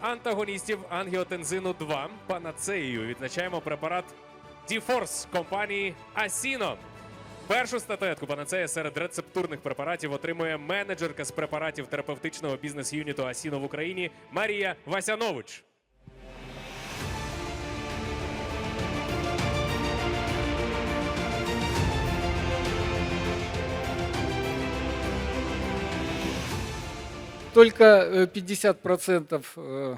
антагоністів ангіотензину 2 панацеєю відзначаємо препарат Діфорс компанії Асіно. Першу статуетку панацея серед рецептурних препаратів отримує менеджерка з препаратів терапевтичного бізнес-юніту Асіно в Україні Марія Васянович. Только э, 50% э,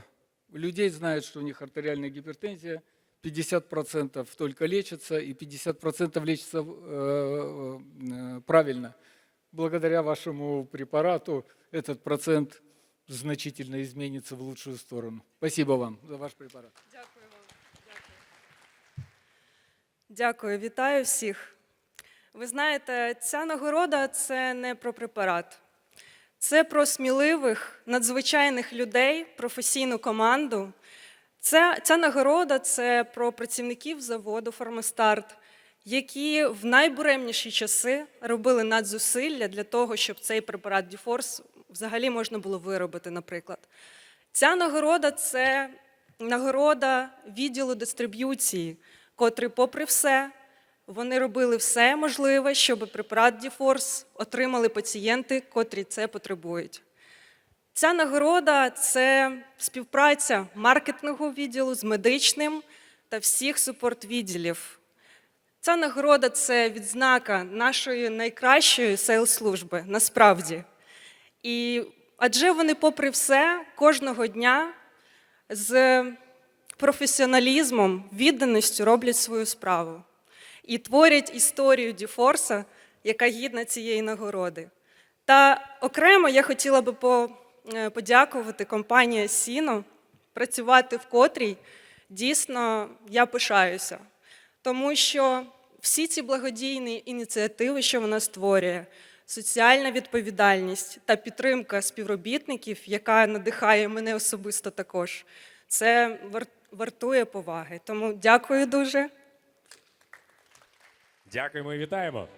людей знают, что у них артериальная гипертензия, 50% только лечатся, и 50% лечатся э, э, правильно. Благодаря вашему препарату этот процент значительно изменится в лучшую сторону. Спасибо вам за ваш препарат. Дякую вам. Дякую. Дякую, вітаю всіх. Ви знаєте, ця нагорода це не про препарат. Це про сміливих, надзвичайних людей, професійну команду. Це, ця нагорода це про працівників заводу Фармастарт, які в найбуремніші часи робили надзусилля для того, щоб цей препарат Діфорс взагалі можна було виробити, наприклад. Ця нагорода це нагорода відділу дистриб'юції, котрий, попри все, вони робили все можливе, щоб препарат Діфорс отримали пацієнти, котрі це потребують. Ця нагорода це співпраця маркетингового відділу з медичним та всіх супорт-відділів. Ця нагорода це відзнака нашої найкращої сейл-служби, насправді. І адже вони, попри все, кожного дня з професіоналізмом, відданістю роблять свою справу і творять історію Діфорса, яка гідна цієї нагороди. Та окремо я хотіла би е, подякувати компанії Сіно, працювати в котрій дійсно я пишаюся, тому що всі ці благодійні ініціативи, що вона створює, соціальна відповідальність та підтримка співробітників, яка надихає мене особисто також, це вартує поваги. Тому дякую дуже. Дякуємо і вітаємо.